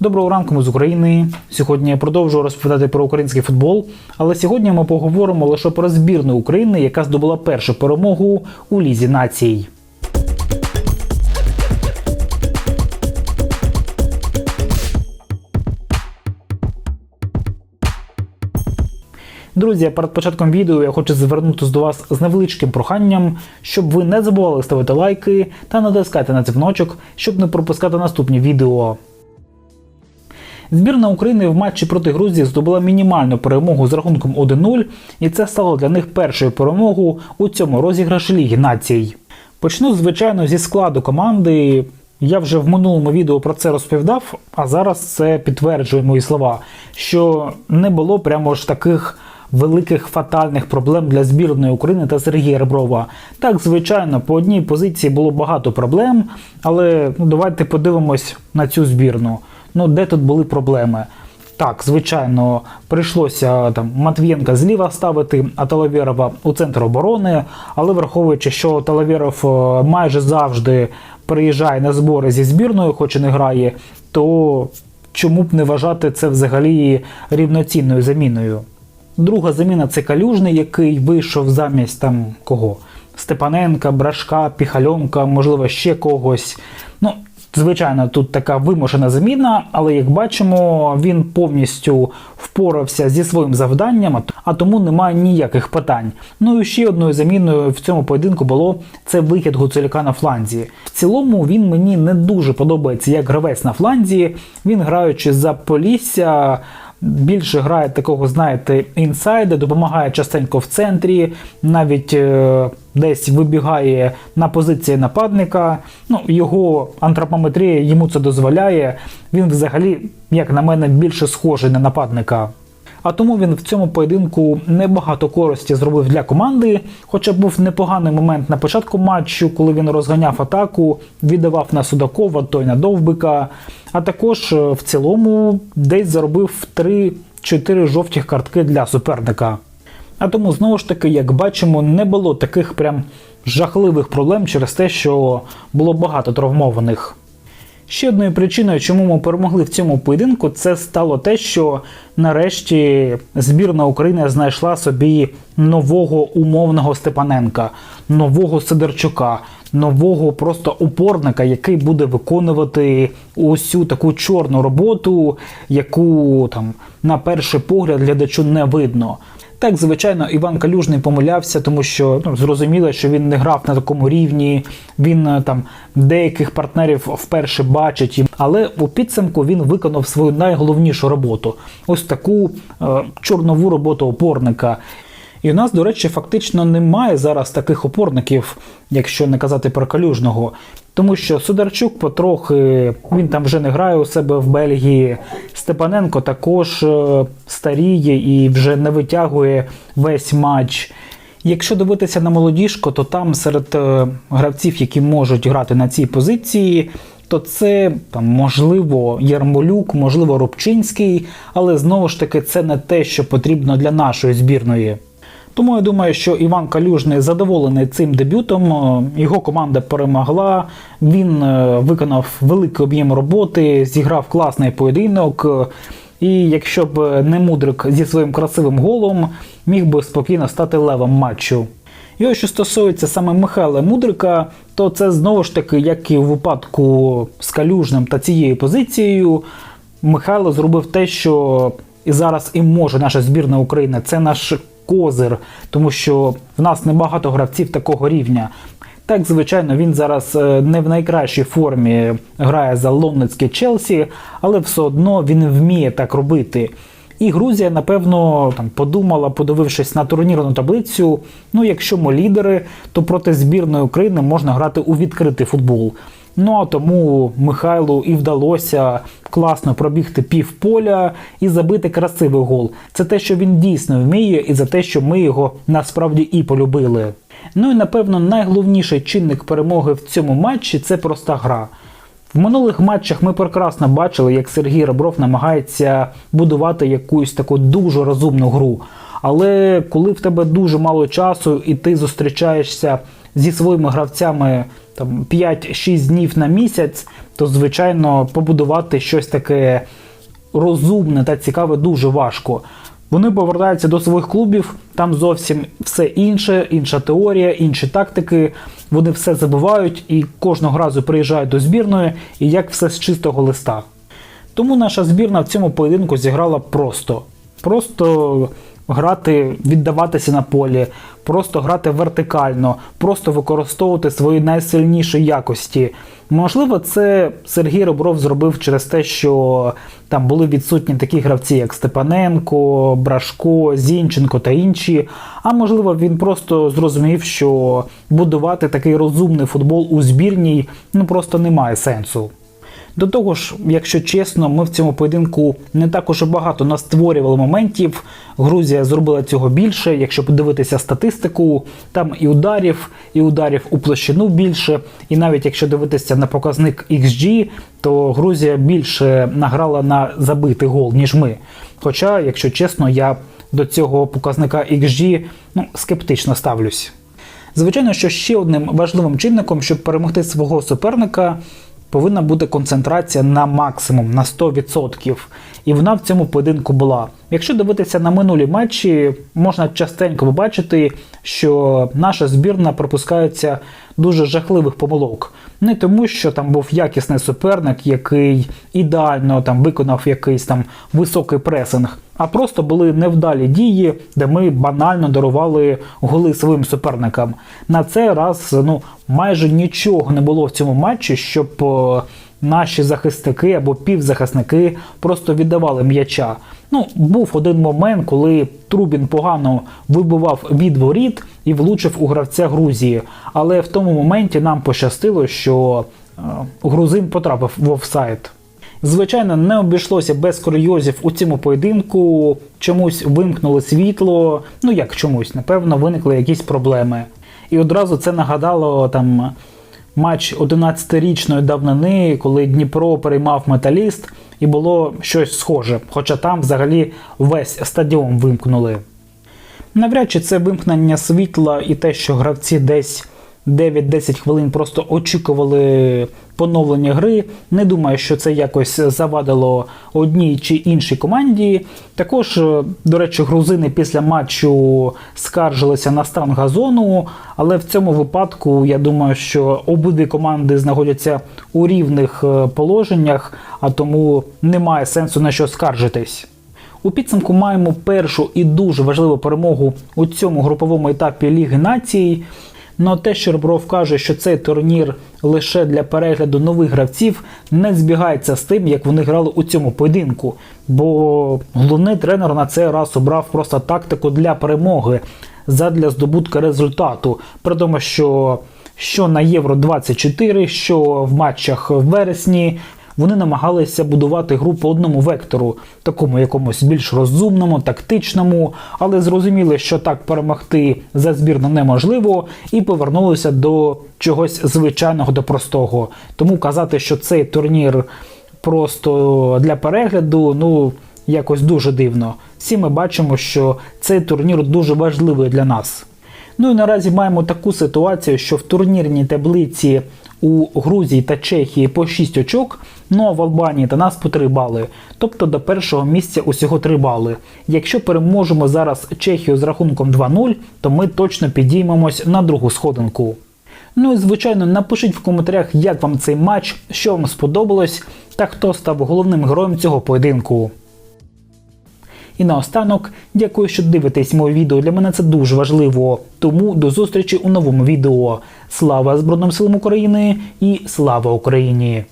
Доброго ранку ми з України. Сьогодні я продовжую розповідати про український футбол, але сьогодні ми поговоримо лише про збірну України, яка здобула першу перемогу у Лізі націй. Друзі, перед початком відео я хочу звернутися до вас з невеличким проханням, щоб ви не забували ставити лайки та натискати на дзвіночок, щоб не пропускати наступні відео. Збірна України в матчі проти Грузії здобула мінімальну перемогу з рахунком 1-0, і це стало для них першою перемогою у цьому розіграші Ліги націй. Почну, звичайно, зі складу команди. Я вже в минулому відео про це розповідав, а зараз це підтверджує мої слова, що не було прямо ж таких великих фатальних проблем для збірної України та Сергія Реброва. Так, звичайно, по одній позиції було багато проблем, але ну, давайте подивимось на цю збірну. Ну, де тут були проблеми? Так, звичайно, прийшлося там Матвієнка зліва ставити, а Талавєрова у центр оборони. Але враховуючи, що Талавєров е, майже завжди приїжджає на збори зі збірною, хоч і не грає, то чому б не вважати це взагалі рівноцінною заміною? Друга заміна це Калюжний, який вийшов замість там кого? Степаненка, Брашка, Піхальонка, можливо, ще когось. Ну, Звичайно, тут така вимушена заміна, але як бачимо, він повністю впорався зі своїм завданням, а тому немає ніяких питань. Ну і ще одною заміною в цьому поєдинку було це вихід Гуцуляка на фланзі. В цілому він мені не дуже подобається як гравець на фланзі. Він граючи за Полісся. Більше грає такого, знаєте, інсайда, допомагає частенько в центрі, навіть е, десь вибігає на позиції нападника. Ну, Його антропометрія йому це дозволяє. Він взагалі, як на мене, більше схожий на нападника. А тому він в цьому поєдинку небагато користі зробив для команди. Хоча був непоганий момент на початку матчу, коли він розганяв атаку, віддавав на Судакова, той на Довбика. А також е, в цілому десь заробив 3-4 жовті картки для суперника. А тому, знову ж таки, як бачимо, не було таких прям жахливих проблем через те, що було багато травмованих. Ще одною причиною, чому ми перемогли в цьому поєдинку, це стало те, що нарешті збірна України знайшла собі нового умовного Степаненка, нового Сидорчука, нового просто опорника, який буде виконувати усю таку чорну роботу, яку там на перший погляд глядачу не видно. Так, звичайно, Іван Калюжний помилявся, тому що ну, зрозуміло, що він не грав на такому рівні. Він е, там деяких партнерів вперше бачить, але у підсумку він виконав свою найголовнішу роботу ось таку е, чорнову роботу опорника. І у нас, до речі, фактично немає зараз таких опорників, якщо не казати про калюжного. Тому що Сударчук потрохи він там вже не грає у себе в Бельгії. Степаненко також е, старіє і вже не витягує весь матч. Якщо дивитися на молодіжку, то там серед е, гравців, які можуть грати на цій позиції, то це там можливо Ярмолюк, можливо, Рубчинський, але знову ж таки це не те, що потрібно для нашої збірної. Тому я думаю, що Іван Калюжний задоволений цим дебютом. Е, Його команда перемогла. Він е, виконав великий об'єм роботи, зіграв класний поєдинок. Е, І якщо б не мудрик зі своїм красивим голом, міг би спокійно стати левом матчу. І ось що стосується саме Михайла Мудрика, то це знову ж таки, як і в випадку з Калюжним та цією позицією, Михайло зробив те, що і зараз і може наша збірна України. Це наш козир, тому що в нас небагато гравців такого рівня. Так, звичайно, він зараз е, не в найкращій формі грає за лондонське Челсі, але все одно він вміє так робити. І Грузія, напевно, там подумала, подивившись на турнірну таблицю. Ну, якщо ми лідери, то проти збірної України можна грати у відкритий футбол. Ну а тому Михайлу і вдалося класно пробігти пів поля і забити красивий гол. Це те, що він дійсно вміє, і за те, що ми його насправді і полюбили. Ну і напевно найголовніший чинник перемоги в цьому матчі це проста гра. В минулих матчах ми прекрасно бачили, як Сергій Ребров намагається будувати якусь таку дуже розумну гру. Але коли в тебе дуже мало часу і ти зустрічаєшся зі своїми гравцями там 5-6 днів на місяць, то звичайно побудувати щось таке розумне та цікаве дуже важко. Вони повертаються до своїх клубів, там зовсім все інше, інша теорія, інші тактики. Вони все забувають і кожного разу приїжджають до збірної, і як все з чистого листа. Тому наша збірна в цьому поєдинку зіграла просто. Просто грати, віддаватися на полі, просто грати вертикально, просто використовувати свої найсильніші якості. Можливо, це Сергій Ребров зробив через те, що там були відсутні такі гравці, як Степаненко, Брашко, Зінченко та інші. А можливо, він просто зрозумів, що будувати такий розумний футбол у збірній ну просто немає сенсу. До того ж, якщо чесно, ми в цьому поєдинку не так уже багато настворювали моментів. Грузія зробила цього більше. Якщо подивитися статистику, там і ударів, і ударів у площину більше. І навіть якщо дивитися на показник XG, то Грузія більше награла на забитий гол, ніж ми. Хоча, якщо чесно, я до цього показника XG ну, скептично ставлюсь. Звичайно, що ще одним важливим чинником, щоб перемогти свого суперника, повинна бути концентрація на максимум на 100%. І вона в цьому поєдинку була. Якщо дивитися на минулі матчі, можна частенько побачити, що наша збірна пропускається дуже жахливих помилок. Не тому, що там був якісний суперник, який ідеально там виконав якийсь там високий пресинг, а просто були невдалі дії, де ми банально дарували голи своїм суперникам. На цей раз ну майже нічого не було в цьому матчі, щоб е, наші захисники або півзахисники просто віддавали м'яча. Ну, був один момент, коли Трубін погано вибивав від воріт і влучив у гравця Грузії. Але в тому моменті нам пощастило, що е, грузин потрапив в офсайд. Звичайно, не обійшлося без курйозів у цьому поєдинку. Чомусь вимкнули світло. Ну як чомусь, напевно, виникли якісь проблеми. І одразу це нагадало там матч 11-річної давнини, коли Дніпро переймав металіст, і було щось схоже. Хоча там взагалі весь стадіон вимкнули. Навряд чи це вимкнення світла і те, що гравці десь 9-10 хвилин просто очікували поновлення гри. Не думаю, що це якось завадило одній чи іншій команді. Також, е, до речі, грузини після матчу скаржилися на стан газону, але в цьому випадку я думаю, що обидві команди знаходяться у рівних е, положеннях, а тому немає сенсу на що скаржитись. У підсумку маємо першу і дуже важливу перемогу у цьому груповому етапі Ліги Націй. Но те, що Ребров каже, що цей турнір лише для перегляду нових гравців, не збігається з тим, як вони грали у цьому поєдинку. Бо головний тренер на цей раз обрав просто тактику для перемоги задля здобутка результату. При тому, що що на Євро 24, що в матчах в вересні. Вони намагалися будувати гру по одному вектору, такому якомусь більш розумному, тактичному, але зрозуміли, що так перемогти за збірну неможливо, і повернулися до чогось звичайного до простого. Тому казати, що цей турнір просто для перегляду, ну якось дуже дивно. Всі ми бачимо, що цей турнір дуже важливий для нас. Ну і наразі маємо таку ситуацію, що в турнірній таблиці у Грузії та Чехії по 6 очок, ну а в Албанії та нас по 3 бали. Тобто до першого місця усього 3 бали. Якщо переможемо зараз Чехію з рахунком 2-0, то ми точно підіймемось на другу сходинку. Ну і звичайно, напишіть в коментарях, як вам цей матч, що вам сподобалось, та хто став головним героєм цього поєдинку. І наостанок, дякую, що дивитесь моє відео. Для мене це дуже важливо. Тому до зустрічі у новому відео. Слава Збройним силам України і слава Україні!